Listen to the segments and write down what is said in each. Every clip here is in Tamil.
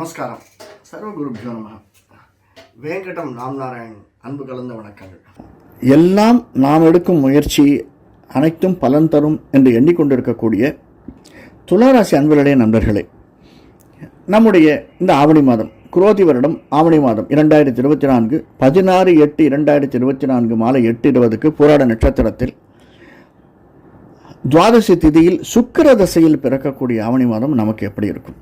நமஸ்காரம். சர்வகுருப்ஜோ நம. வேங்கடம் ராம்நாராயண் அன்பு கலந்த வணக்கங்கள். எல்லாம் நாம் எடுக்கும் முயற்சி அனைத்தும் பலன் தரும் என்று எண்ணிக்கொண்டிருக்கக்கூடிய துளாராசி அன்பர்களே நண்பர்களே. நம்முடைய இந்த ஆவணி மாதம் குரோதி வருடம் ஆவணி மாதம் இரண்டாயிரத்தி இருபத்தி நான்கு பதினாறு எட்டு இரண்டாயிரத்தி இருபத்தி நான்கு மாலை எட்டு இருபதுக்கு போராட நட்சத்திரத்தில் துவாதசி திதியில் சுக்கிர தசையில் பிறக்கக்கூடிய ஆவணி மாதம் நமக்கு எப்படி இருக்கும்?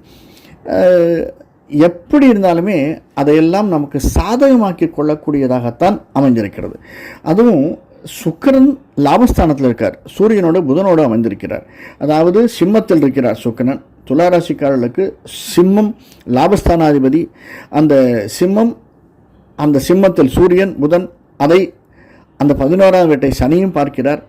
எப்படி இருந்தாலுமே அதையெல்லாம் நமக்கு சாதகமாக்கி கொள்ளக்கூடியதாகத்தான் அமைந்திருக்கிறது. அதுவும் சுக்கரன் லாபஸ்தானத்தில் இருக்கார். சூரியனோட புதனோடு அமைந்திருக்கிறார். அதாவது சிம்மத்தில் இருக்கிறார் சுக்கரன். துளாராசிக்காரர்களுக்கு சிம்மம் லாபஸ்தானாதிபதி. அந்த சிம்மம் அந்த சிம்மத்தில் சூரியன் புதன் அதை அந்த பதினோராம் வீட்டை சனியும் பார்க்கிறார்.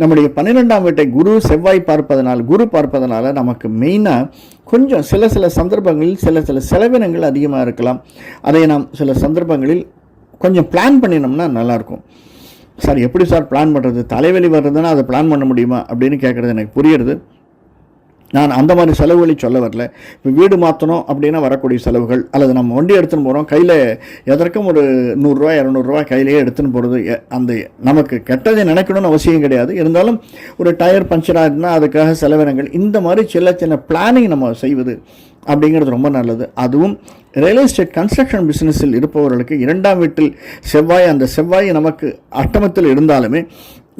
நம்முடைய பன்னிரெண்டாம் வீட்டை குரு செவ்வாய் பார்ப்பதனால் குரு பார்ப்பதனால் நமக்கு மெயினாக கொஞ்சம் சில சில சந்தர்ப்பங்களில் சில சில செலவினங்கள் அதிகமாக இருக்கலாம். அதை நாம் சில சந்தர்ப்பங்களில் கொஞ்சம் பிளான் பண்ணினோம்னா நல்லாயிருக்கும். சார் எப்படி சார் பிளான் பண்ணுறது தலைவலி வர்றதுன்னா அதை பிளான் பண்ண முடியுமா? அப்படின்னு கேட்குறது எனக்கு புரியுறது. நான் அந்த மாதிரி செலவுகளை சொல்ல வரல. இப்போ வீடு மாற்றணும் அப்படின்னா வரக்கூடிய செலவுகள் அல்லது நம்ம வண்டி எடுத்துன்னு போகிறோம் கையில் எதற்கும் ஒரு நூறுரூவா இரநூறுவா கையிலேயே எடுத்துன்னு போகிறது அந்த நமக்கு கெட்டதை நினைக்கணும்னு அவசியம் கிடையாது. இருந்தாலும் ஒரு டயர் பஞ்சராக இருந்தால் அதுக்காக செலவினங்கள் இந்த மாதிரி சின்ன சின்ன பிளானிங் நம்ம செய்வது அப்படிங்கிறது ரொம்ப நல்லது. அதுவும் ரியல் எஸ்டேட் கன்ஸ்ட்ரக்ஷன் பிஸ்னஸில் இருப்பவர்களுக்கு இரண்டாம் வீட்டில் செவ்வாய் அந்த செவ்வாய் நமக்கு அட்டமத்தில் இருந்தாலுமே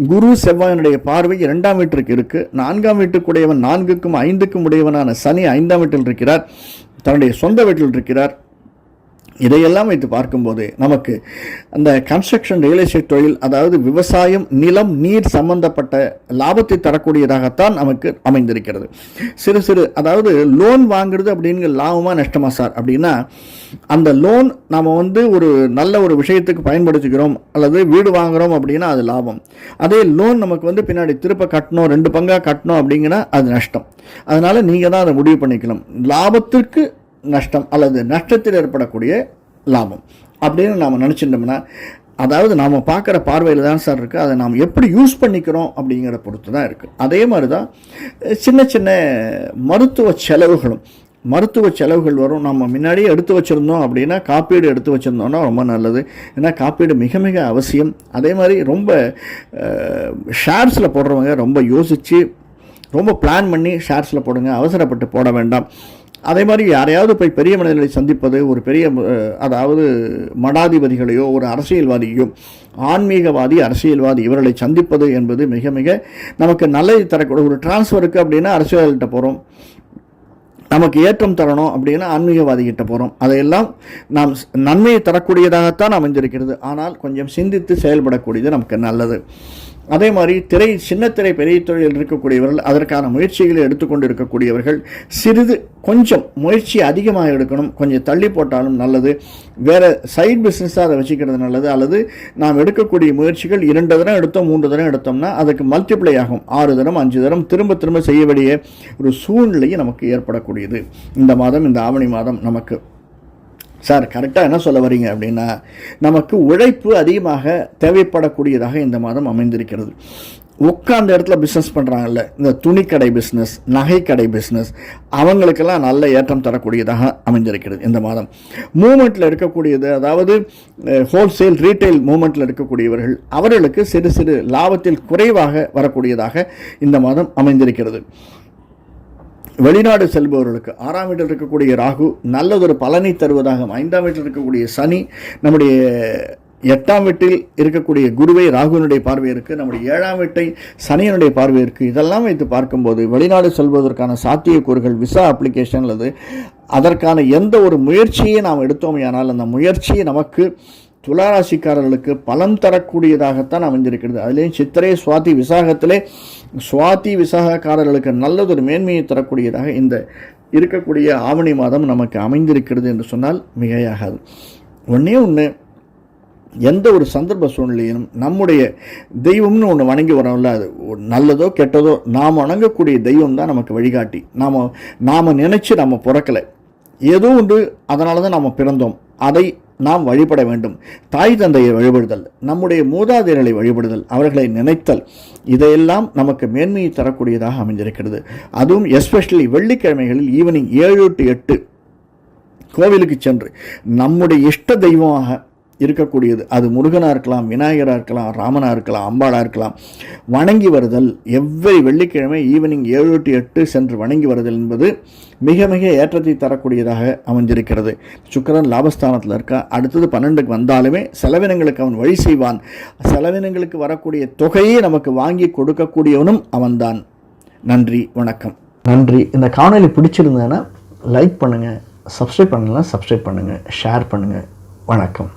குரு செவ்வாயினுடைய பார்வை இரண்டாம் வீட்டிற்கு இருக்குது நான்காம் வீட்டுக்குடையவன் நான்குக்கும் ஐந்துக்கும் உடையவனான சனி ஐந்தாம் வீட்டில் இருக்கிறார். தன்னுடைய சொந்த வீட்டில் இருக்கிறார். இதையெல்லாம் வைத்து பார்க்கும்போது நமக்கு அந்த கன்ஸ்ட்ரக்ஷன் ரியல் எஸ்டேட் தொழில் அதாவது விவசாயம் நிலம் நீர் சம்பந்தப்பட்ட லாபத்தை தரக்கூடியதாகத்தான் நமக்கு அமைந்திருக்கிறது. சிறு சிறு அதாவது லோன் வாங்குறது அப்படிங்கிற லாபமாக நஷ்டமா சார்? அப்படின்னா அந்த லோன் நாம் வந்து ஒரு நல்ல ஒரு விஷயத்துக்கு பயன்படுத்திக்கிறோம் அல்லது வீடு வாங்குகிறோம் அப்படின்னா அது லாபம். அதே லோன் நமக்கு வந்து பின்னாடி திருப்ப கட்டணும் ரெண்டு பங்காக கட்டணும் அப்படிங்கன்னா அது நஷ்டம். அதனால் நீங்கள் தான் அதை முடிவு பண்ணிக்கலாம் லாபத்திற்கு நஷ்டம் அல்லது நஷ்டத்தில் ஏற்படக்கூடிய லாபம். அப்படின்னு நாம் நினச்சிட்டோம்னா அதாவது நாம் பார்க்குற பார்வையில் தான் சார் இருக்குது அதை நாம் எப்படி யூஸ் பண்ணிக்கிறோம் அப்படிங்கிற பொறுத்து தான் இருக்குது அதே மாதிரி தான் சின்ன சின்ன மருத்துவ செலவுகளும் மருத்துவ செலவுகள் வரும். நம்ம முன்னாடியே எடுத்து வச்சுருந்தோம் அப்படின்னா காப்பீடு எடுத்து வச்சுருந்தோம்னா ரொம்ப நல்லது. ஏன்னா காப்பீடு மிக மிக அவசியம். அதே மாதிரி ரொம்ப ஷேர்ஸில் போடுறவங்க ரொம்ப யோசித்து ரொம்ப பிளான் பண்ணி ஷேர்ஸில் போடுங்க. அவசரப்பட்டு போட வேண்டாம். அதே மாதிரி யாரையாவது போய் பெரிய மனிதர்களை சந்திப்பது ஒரு பெரிய அதாவது மடாதிபதிகளையோ ஒரு அரசியல்வாதியோ ஆன்மீகவாதி அரசியல்வாதி இவர்களை சந்திப்பது என்பது மிக மிக நமக்கு நல்லது தரக்கூடிய ஒரு டிரான்ஸ்ஃபருக்கு அப்படின்னா அரசியல்கிட்ட போகிறோம் நமக்கு ஏற்றம் தரணும் அப்படின்னா ஆன்மீகவாதிகிட்ட போகிறோம் அதையெல்லாம் நாம் நன்மையை தரக்கூடியதாகத்தான் அமைஞ்சிருக்கிறது ஆனால் கொஞ்சம் சிந்தித்து செயல்படக்கூடியது நமக்கு நல்லது. அதே மாதிரி திரை சின்னத்திரை பெரிய தொழில் இருக்கக்கூடியவர்கள் அதற்கான முயற்சிகளை எடுத்துக்கொண்டு இருக்கக்கூடியவர்கள் சிறிது கொஞ்சம் முயற்சி அதிகமாக எடுக்கணும் கொஞ்சம் தள்ளி போட்டாலும் நல்லது. வேறு சைட் பிஸ்னஸாக அதை வச்சுக்கிறது நல்லது. அல்லது நாம் எடுக்கக்கூடிய முயற்சிகள் இரண்டு தரம் எடுத்தோம் மூன்று தரம் எடுத்தோம்னா அதுக்கு மல்டிப்ளை ஆகும். ஆறு தரம் அஞ்சு தரம் திரும்ப திரும்ப செய்ய வேண்டிய ஒரு சூழ்நிலையும் நமக்கு ஏற்படக்கூடியது. இந்த மாதம் இந்த ஆவணி மாதம் நமக்கு சார் கரெக்டாக என்ன சொல்ல வரீங்க அப்படின்னா நமக்கு உழைப்பு அதிகமாக தேவைப்படக்கூடியதாக இந்த மாதம் அமைந்திருக்கிறது. உட்காந்த இடத்துல பிஸ்னஸ் பண்ணுறாங்கல்ல இந்த துணிக்கடை பிஸ்னஸ் நகைக்கடை பிஸ்னஸ் அவங்களுக்கெல்லாம் நல்ல ஏற்றம் தரக்கூடியதாக அமைந்திருக்கிறது இந்த மாதம். மூமெண்ட்டில் இருக்கக்கூடியது அதாவது ஹோல்சேல் ரீட்டைல் மூமெண்ட்டில் இருக்கக்கூடியவர்கள் அவர்களுக்கு சிறு சிறு லாபத்தில் குறைவாக வரக்கூடியதாக இந்த மாதம் அமைந்திருக்கிறது. வெளிநாடு செல்பவர்களுக்கு ஆறாம் வீட்டில் இருக்கக்கூடிய ராகு நல்லதொரு பலனை தருவதாக ஐந்தாம் வீட்டில் இருக்கக்கூடிய சனி நம்முடைய எட்டாம் வீட்டில் இருக்கக்கூடிய குருவை ராகுனுடைய பார்வை இருக்குது நம்முடைய ஏழாம் வீட்டை சனியனுடைய பார்வை இருக்குது இதெல்லாம் வைத்து பார்க்கும்போது வெளிநாடு செல்வதற்கான சாத்தியக்கூறுகள் விசா அப்ளிகேஷன் அல்லது அதற்கான எந்த ஒரு முயற்சியை நாம் எடுத்தோமேயானால் அந்த முயற்சியை நமக்கு துளாராசிக்காரர்களுக்கு பலன் தரக்கூடியதாகத்தான் அமைஞ்சிருக்கிறது அதுலேயும் சித்திரை சுவாதி விசாகத்திலே சுவாதி விசாகக்காரர்களுக்கு நல்லதொரு மேன்மையை தரக்கூடியதாக இந்த இருக்கக்கூடிய ஆவணி மாதம் நமக்கு அமைந்திருக்கிறது என்று சொன்னால் மிகையாகாது. ஒன்றே ஒன்று எந்த ஒரு சந்தர்ப்ப சூழ்நிலையிலும் நம்முடைய தெய்வம்னு ஒன்று வணங்கி வரோம்ல அது நல்லதோ கெட்டதோ நாம் வணங்கக்கூடிய தெய்வம் தான் நமக்கு வழிகாட்டி. நாம் நாம் நினச்சி நம்ம பிறக்கலை. ஏதோ ஒன்று அதனால தான் நாம் பிறந்தோம். அதை நாம் வழிபட வேண்டும். தாய் தந்தையை வழிபடுதல் நம்முடைய மூதாதையர்களை வழிபடுதல் அவர்களை நினைத்தல் இதையெல்லாம் நமக்கு மேன்மையை தரக்கூடியதாக அமைந்திருக்கிறது. அதுவும் எஸ்பெஷலி வெள்ளிக்கிழமைகளில் ஈவினிங் ஏழு டு எட்டு கோவிலுக்கு சென்று நம்முடைய இஷ்ட தெய்வமாக இருக்கக்கூடியது. அது முருகனாக இருக்கலாம் விநாயகராக இருக்கலாம் ராமனாக இருக்கலாம் அம்பாளாக இருக்கலாம். வணங்கி வருதல் எவ்வளவு வெள்ளிக்கிழமை ஈவினிங் ஏழு டு எட்டு சென்று வணங்கி வருதல் என்பது மிக மிக ஏற்றத்தை தரக்கூடியதாக அமைஞ்சிருக்கிறது சுக்கரன் லாபஸ்தானத்தில் இருக்கா. அடுத்தது பன்னெண்டுக்கு வந்தாலுமே செலவினங்களுக்கு அவன் வழி செய்வான். செலவினங்களுக்கு வரக்கூடிய தொகையை நமக்கு வாங்கி கொடுக்கக்கூடியவனும் அவன்தான். நன்றி வணக்கம். நன்றி. இந்த காணொலி பிடிச்சிருந்தேன்னா லைக் பண்ணுங்கள் சப்ஸ்கிரைப் பண்ணலாம் சப்ஸ்கிரைப் பண்ணுங்கள் ஷேர் பண்ணுங்கள் வணக்கம்.